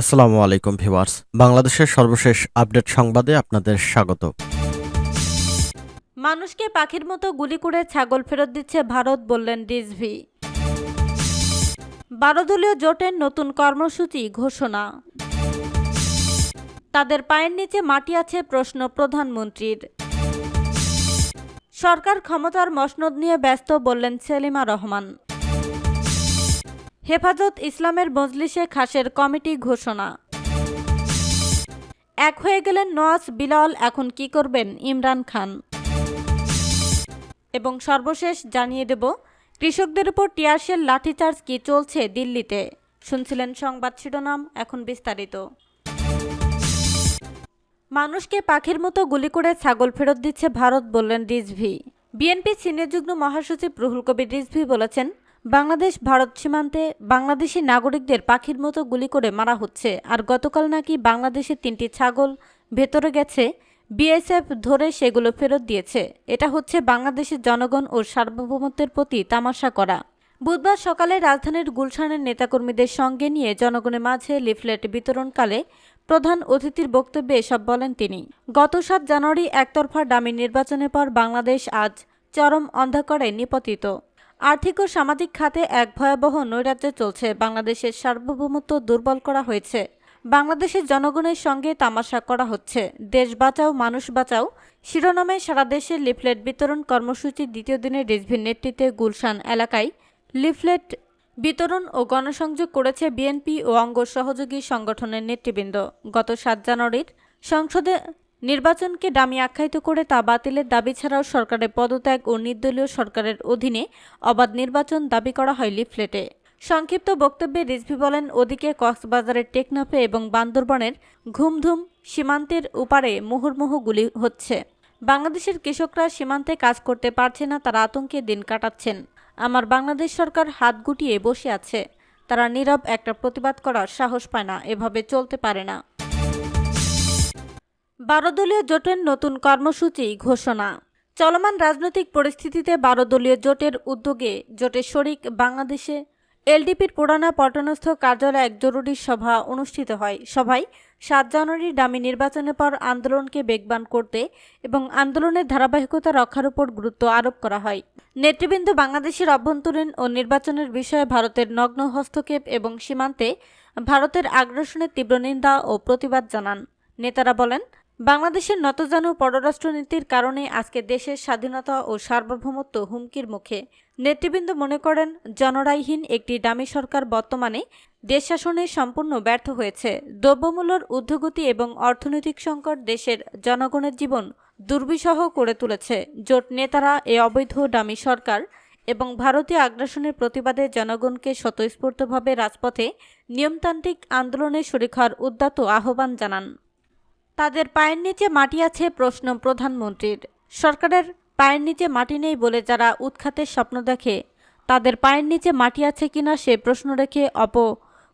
আসসালামু আলাইকুম ভিউয়ার্স। বাংলাদেশের সর্বশেষ আপডেট সংবাদে আপনাদের স্বাগত। মানুষকে পাখির মতো গুলি করে ছাগল ফেরত দিচ্ছে ভারত বললেন রিজভি। বারো দলীয় জোটের নতুন কর্মসূচি ঘোষণা। তাদের পায়ের নিচে মাটি আছে প্রশ্ন প্রধানমন্ত্রীর। সরকার ক্ষমতার মসনদ নিয়ে ব্যস্ত বললেন সেলিমা রহমান। হেফাজত ইসলামের মজলিসে খাসের কমিটি ঘোষণা। এক হয়ে গেলেন নওয়াজ, বিলাল, এখন কি করবেন? ইমরান খান। এবং সর্বশেষ জানিয়ে দেব, কৃষকদের উপর টিয়ারশেল লাঠিচার্জ কি চলছে দিল্লিতে? শুনছিলেন সংবাদ শিরোনাম, এখন বিস্তারিত। মানুষকে পাখির মতো গুলি করে ছাগল ফেরত দিচ্ছে ভারত বললেন রিজভি। বিএনপি সিনিয়র যুগ্ম মহাসচিব রুহুল কবির রিজভি বলেছেন বাংলাদেশ ভারত সীমান্তে বাংলাদেশি নাগরিকদের পাখির মতো গুলি করে মারা হচ্ছে। আর গতকাল নাকি বাংলাদেশের তিনটি ছাগল ভেতরে গেছে, বিএসএফ ধরে সেগুলো ফেরত দিয়েছে। এটা হচ্ছে বাংলাদেশের জনগণ ও সার্বভৌমত্বের প্রতি তামাশা করা। বুধবার সকালে রাজধানীর গুলশানের নেতাকর্মীদের সঙ্গে নিয়ে জনগণের মাঝে লিফলেট বিতরণকালে প্রধান অতিথির বক্তব্যে এসব বলেন তিনি। গত সাত জানুয়ারি একতরফা ডামি নির্বাচনের পর বাংলাদেশ আজ চরম অন্ধকারে নিপতিত। আর্থিক ও সামাজিক খাতে এক ভয়াবহ নৈরাজ্য চলছে। বাংলাদেশের সার্বভৌমত্ব দুর্বল করা হয়েছে। বাংলাদেশের জনগণের সঙ্গে তামাশা করা হচ্ছে। দেশ বাঁচাও, মানুষ বাঁচাও শিরোনামে সারা দেশে লিফলেট বিতরণ কর্মসূচির দ্বিতীয় দিনে রিজভির নেতৃত্বে গুলশান এলাকায় লিফলেট বিতরণ ও গণসংযোগ করেছে বিএনপি ও অঙ্গ সহযোগী সংগঠনের নেতৃবৃন্দ। গত সাত জানুয়ারির সংসদে নির্বাচনকে ডামি আখ্যায়িত করে তা বাতিলের দাবি ছাড়াও সরকারের পদত্যাগ ও নির্দলীয় সরকারের অধীনে অবাধ নির্বাচন দাবি করা হয় লিফলেটে। সংক্ষিপ্ত বক্তব্যে রিজভি বলেন, ওদিকে কক্সবাজারের টেকনাফে এবং বান্দরবনের ঘুমধুম সীমান্তের উপারে মুহুর্মুহু গুলি হচ্ছে। বাংলাদেশের কৃষকরা সীমান্তে কাজ করতে পারছে না, তারা আতঙ্কে দিন কাটাচ্ছেন। আমার বাংলাদেশ সরকার হাত গুটিয়ে বসে আছে। তারা নীরব একটা প্রতিবাদ করার সাহস পায় না, এভাবে চলতে পারে না। বারো দলীয় জোটের নতুন কর্মসূচি ঘোষণা। চলমান রাজনৈতিক পরিস্থিতিতে বারো দলীয় জোটের উদ্যোগে জোটের শরিক বাংলাদেশে এলডিপির পুরানা পটনস্থ কার্যালয়ে এক জরুরি সভা অনুষ্ঠিত হয়। সভায় সাত জানুয়ারি ডামি নির্বাচনের পর আন্দোলনকে বেগবান করতে এবং আন্দোলনের ধারাবাহিকতা রক্ষার উপর গুরুত্ব আরোপ করা হয়। নেতৃবৃন্দ বাংলাদেশের অভ্যন্তরীণ ও নির্বাচনের বিষয়ে ভারতের নগ্ন হস্তক্ষেপ এবং সীমান্তে ভারতের আগ্রাসনের তীব্র নিন্দা ও প্রতিবাদ জানান। নেতারা বলেন বাংলাদেশের নতজানু পররাষ্ট্রনীতির কারণে আজকে দেশের স্বাধীনতা ও সার্বভৌমত্ব হুমকির মুখে। নেতৃবৃন্দ মনে করেন, জনরাইহীন একটি ডামি সরকার বর্তমানে দেশ শাসনে সম্পূর্ণ ব্যর্থ হয়েছে। দ্রব্যমূল্যর ঊর্ধ্বগতি এবং অর্থনৈতিক সংকট দেশের জনগণের জীবন দুর্বিষহ করে তুলেছে। জোট নেতারা এ অবৈধ ডামি সরকার এবং ভারতীয় আগ্রাসনের প্রতিবাদে জনগণকে স্বতঃস্ফূর্তভাবে রাজপথে নিয়মতান্ত্রিক আন্দোলনে শরিক হওয়ার উদ্যত আহ্বান জানান। তাদের পায়ের নিচে মাটি আছে প্রশ্ন প্রধানমন্ত্রীর। সরকারের পায়ের নিচে মাটি নেই বলে যারা উৎখাতের স্বপ্ন দেখে, তাদের পায়ের নিচে মাটি আছে কিনা সে প্রশ্ন রেখে অপ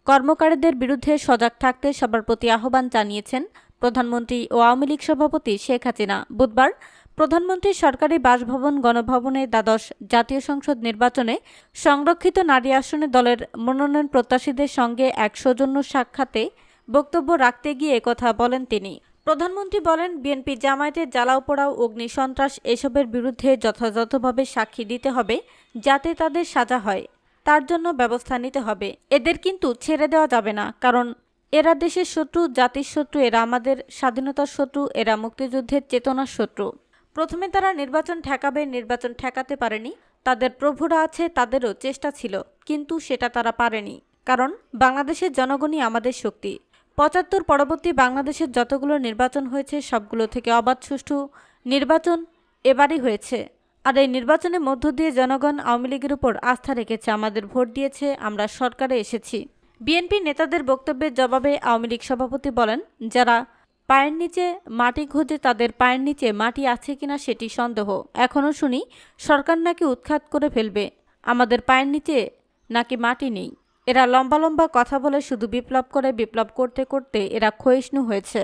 কর্মকারীদের বিরুদ্ধে সজাগ থাকতে সবার প্রতি আহ্বান জানিয়েছেন প্রধানমন্ত্রী ও আওয়ামী লীগ সভাপতি শেখ হাসিনা। বুধবার প্রধানমন্ত্রী সরকারি বাসভবন, গণভবনে দ্বাদশ জাতীয় সংসদ নির্বাচনে সংরক্ষিত নারী আসনে দলের মনোনয়ন প্রত্যাশীদের সঙ্গে এক সৌজন্য সাক্ষাতে বক্তব্য রাখতে গিয়ে কথা বলেন তিনি। প্রধানমন্ত্রী বলেন, বিএনপি জামায়াতের জ্বালাও পোড়াও অগ্নি সন্ত্রাস এসবের বিরুদ্ধে যথাযথভাবে সাক্ষী দিতে হবে যাতে তাদের সাজা হয়। তার জন্য ব্যবস্থা নিতে হবে। এদের কিন্তু ছেড়ে দেওয়া যাবে না, কারণ এরা দেশের শত্রু, জাতির শত্রু, এরা আমাদের স্বাধীনতার শত্রু, এরা মুক্তিযুদ্ধের চেতনার শত্রু। প্রথমে তারা নির্বাচন ঠেকাবে, নির্বাচন ঠেকাতে পারেনি। তাদের প্রভুরা আছে, তাদেরও চেষ্টা ছিল, কিন্তু সেটা তারা পারেনি, কারণ বাংলাদেশের জনগণই আমাদের শক্তি। পঁচাত্তর পরবর্তী বাংলাদেশের যতগুলো নির্বাচন হয়েছে, সবগুলো থেকে অবাধ, সুষ্ঠু নির্বাচন এবারই হয়েছে। আর এই নির্বাচনের মধ্য দিয়ে জনগণ আওয়ামী লীগের উপর আস্থা রেখেছে, আমাদের ভোট দিয়েছে, আমরা সরকারে এসেছি। বিএনপি নেতাদের বক্তব্যের জবাবে আওয়ামী লীগ সভাপতি বলেন, যারা পায়ের নিচে মাটি খুঁজে তাদের পায়ের নিচে মাটি আছে কিনা সেটি সন্দেহ। এখনও শুনি, সরকার নাকি উৎখাত করে ফেলবে, আমাদের পায়ের নিচে নাকি মাটি নেই। এরা লম্বা লম্বা কথা বলে শুধু বিপ্লব করে, বিপ্লব করতে করতে এরা ক্ষয়িষ্ণু হয়েছে।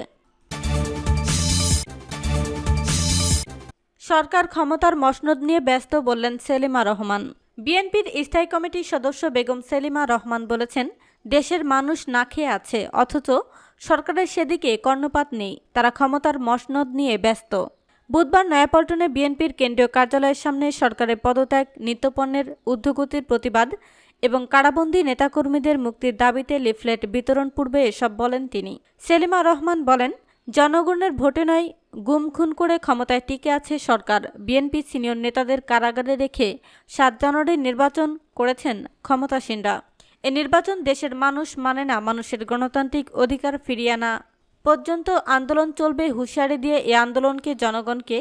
সরকার ক্ষমতার মসনদ নিয়ে ব্যস্ত বললেন সেলিমা রহমান। বিএনপির স্থায়ী কমিটির সদস্য বেগম সেলিমা রহমান বলেছেন, দেশের মানুষ না খেয়ে আছে, অথচ সরকারের সেদিকে কর্ণপাত নেই, তারা ক্ষমতার মসনদ নিয়ে ব্যস্ত। বুধবার নয়াপল্টনে বিএনপির কেন্দ্রীয় কার্যালয়ের সামনে সরকারের পদত্যাগ, নিত্যপণ্যের ঊর্ধ্বগতির প্রতিবাদ এবং কারাবন্দী নেতাকর্মীদের মুক্তির দাবিতে লিফলেট বিতরণ পূর্বে এসব বলেন তিনি। সেলিমা রহমান বলেন, জনগণের ভোটে নয়, গুম খুন করে ক্ষমতায় টিকে আছে সরকার। বিএনপি সিনিয়র নেতাদের কারাগারে রেখে সাত জানুয়ারি নির্বাচন করেছেন ক্ষমতাসীনরা। এ নির্বাচন দেশের মানুষ মানে না, মানুষের গণতান্ত্রিক অধিকার ফিরিয়ে আনা। পর্যন্ত আন্দোলন চলবে হুঁশিয়ারি দিয়ে এই আন্দোলনকে জনগণকে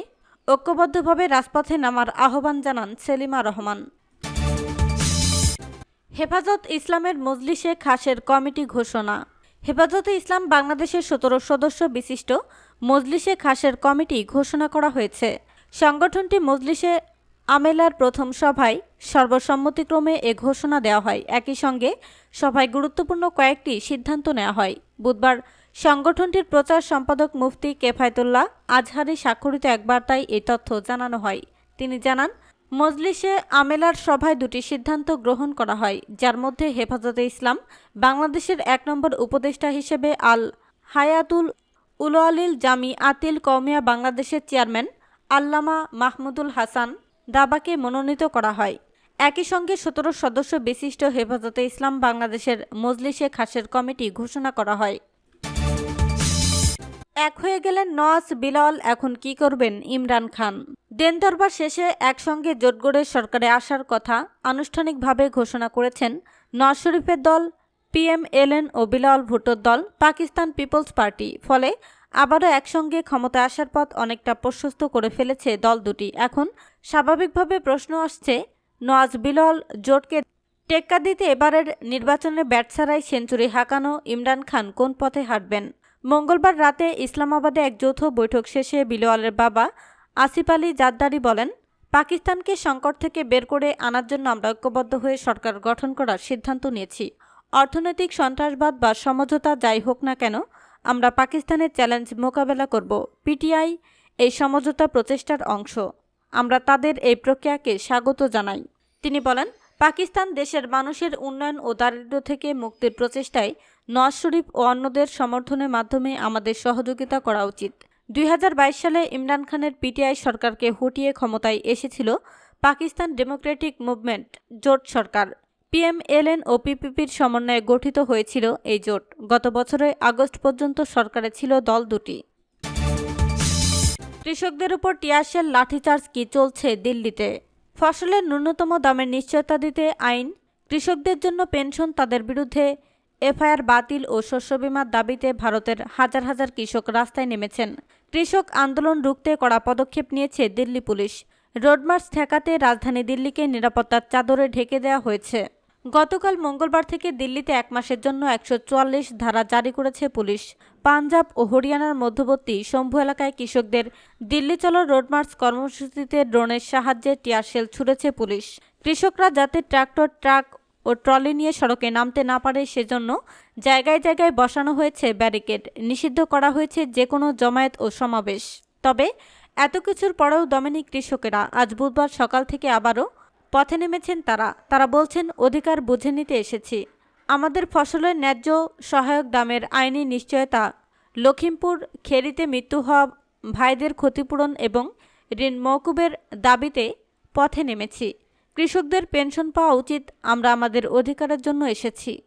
ঐক্যবদ্ধভাবে রাজপথে নামার আহ্বান জানান সেলিমা রহমান। হেফাজত ইসলামের মজলিসে খাসের কমিটি ঘোষণা। হেফাজতে ইসলাম বাংলাদেশের সতেরো সদস্য বিশিষ্ট মজলিসে খাসের কমিটি ঘোষণা করা হয়েছে। সংগঠনটি মজলিসে আমেলার প্রথম সভায় সর্বসম্মতিক্রমে এ ঘোষণা দেওয়া হয়। একই সঙ্গে সভায় গুরুত্বপূর্ণ কয়েকটি সিদ্ধান্ত নেওয়া হয়। বুধবার সংগঠনটির প্রচার সম্পাদক মুফতি কেফায়তুল্লাহ আজহারি স্বাক্ষরিত এক বার্তায় এই তথ্য জানানো হয়। তিনি জানান মজলিসে আমেলার সভায় দুটি সিদ্ধান্ত গ্রহণ করা হয়, যার মধ্যে হেফাজতে ইসলাম, বাংলাদেশের এক নম্বর উপদেষ্টা হিসেবে আল হায়াতুল উলআলিল জামি আতিল কৌমিয়া বাংলাদেশের চেয়ারম্যান আল্লামা মাহমুদুল হাসান দাবাকে মনোনীত করা হয়। একই সঙ্গে সতেরো সদস্য বিশিষ্ট হেফাজতে ইসলাম বাংলাদেশের মজলিসে খাসের কমিটি ঘোষণা করা হয়। এক হয়ে গেলেন নওয়াজ বিলাল, এখন কি করবেন? ইমরান খান। দেন দরবার শেষে একসঙ্গে জোট গড়ে সরকারে আসার কথা আনুষ্ঠানিকভাবে ঘোষণা করেছেন নওয়াজ শরীফের দল পিএমএলএন ও বিলাল ভুট্টোর দল, পাকিস্তান পিপলস পার্টি। ফলে আবারও একসঙ্গে ক্ষমতায় আসার পথ অনেকটা প্রশস্ত করে ফেলেছে দল দুটি। এখন স্বাভাবিকভাবে প্রশ্ন আসছে, নওয়াজ বিলাল জোটকে টেক্কা দিতে এবারের নির্বাচনে ব্যাট ছাড়াই সেঞ্চুরি হাঁকানো ইমরান খান কোন পথে হাঁটবেন? মঙ্গলবার রাতে ইসলামাবাদে এক যৌথ বৈঠক শেষে বিলোয়ালের বাবা আসিফ আলী জাদ্দারি বলেন, পাকিস্তানকে সংকট থেকে বের করে আনার জন্য আমরা ঐক্যবদ্ধ হয়ে সরকার গঠন করার সিদ্ধান্ত নিয়েছি। অর্থনৈতিক সন্ত্রাসবাদ বা সমঝোতা যাই হোক না কেন, আমরা পাকিস্তানের চ্যালেঞ্জ মোকাবেলা করব। পিটিআই এই সমঝোতা প্রচেষ্টার অংশ। আমরা তাদের এই প্রক্রিয়াকে স্বাগত জানাই। তিনি বলেন পাকিস্তান দেশের মানুষের উন্নয়ন ও দারিদ্র্য থেকে মুক্তির প্রচেষ্টায় নওয়াজ শরীফ ও অন্যদের সমর্থনের মাধ্যমে আমাদের সহযোগিতা করা উচিত। দুই হাজার বাইশ সালে ইমরান খানের পিটিআই সরকারকে হটিয়ে ক্ষমতায় এসেছিল পাকিস্তান ডেমোক্রেটিক মুভমেন্ট জোট সরকার। পিএমএলএন ও পিপিপির সমন্বয়ে গঠিত হয়েছিল এই জোট। গত বছরে আগস্ট পর্যন্ত সরকারে ছিল দল দুটি। কৃষকদের উপর টিয়ারশেল লাঠিচার্জ কি চলছে দিল্লিতে? ফসলের ন্যূনতম দামের নিশ্চয়তা দিতে আইন, কৃষকদের জন্য পেনশন তাদের বিরুদ্ধে, এফআইআর বাতিল ও শস্য বিমার দাবিতে ভারতের হাজার হাজার কৃষক রাস্তায় নেমেছেন। কৃষক আন্দোলন রুখতে কড়া পদক্ষেপ নিয়েছে দিল্লি পুলিশ। রোডমার্চ ঠেকাতে রাজধানী দিল্লিকে নিরাপত্তার চাদরে ঢেকে দেওয়া হয়েছে। গতকাল মঙ্গলবার থেকে দিল্লিতে এক মাসের জন্য একশো চুয়াল্লিশ ধারা জারি করেছে পুলিশ। পাঞ্জাব ও হরিয়ানার মধ্যবর্তী শম্ভু এলাকায় কৃষকদের দিল্লি চলো রোডমার্চ কর্মসূচিতে ড্রোনের সাহায্যে টিয়ারশেল ছুড়েছে পুলিশ। কৃষকরা যাতে ট্রাক্টর, ট্রাক ও ট্রলি নিয়ে সড়কে নামতে না পারে সেজন্য জায়গায় জায়গায় বসানো হয়েছে ব্যারিকেড। নিষিদ্ধ করা হয়েছে যে কোনো জমায়েত ও সমাবেশ। তবে এত কিছুর পরেও দমেনি কৃষকেরা। আজ বুধবার সকাল থেকে আবারও পথে নেমেছেন তারা। তারা বলছেন, অধিকার বুঝে নিতে এসেছি। আমাদের ফসলের ন্যায্য সহায়ক দামের আইনি নিশ্চয়তা লখিমপুর খেরিতে মৃত্যু হওয়া ভাইদের ক্ষতিপূরণ এবং ঋণ মৌকুবের দাবিতে পথে নেমেছি। কৃষকদের পেনশন পাওয়া উচিত। আমরা আমাদের অধিকারের জন্য এসেছি।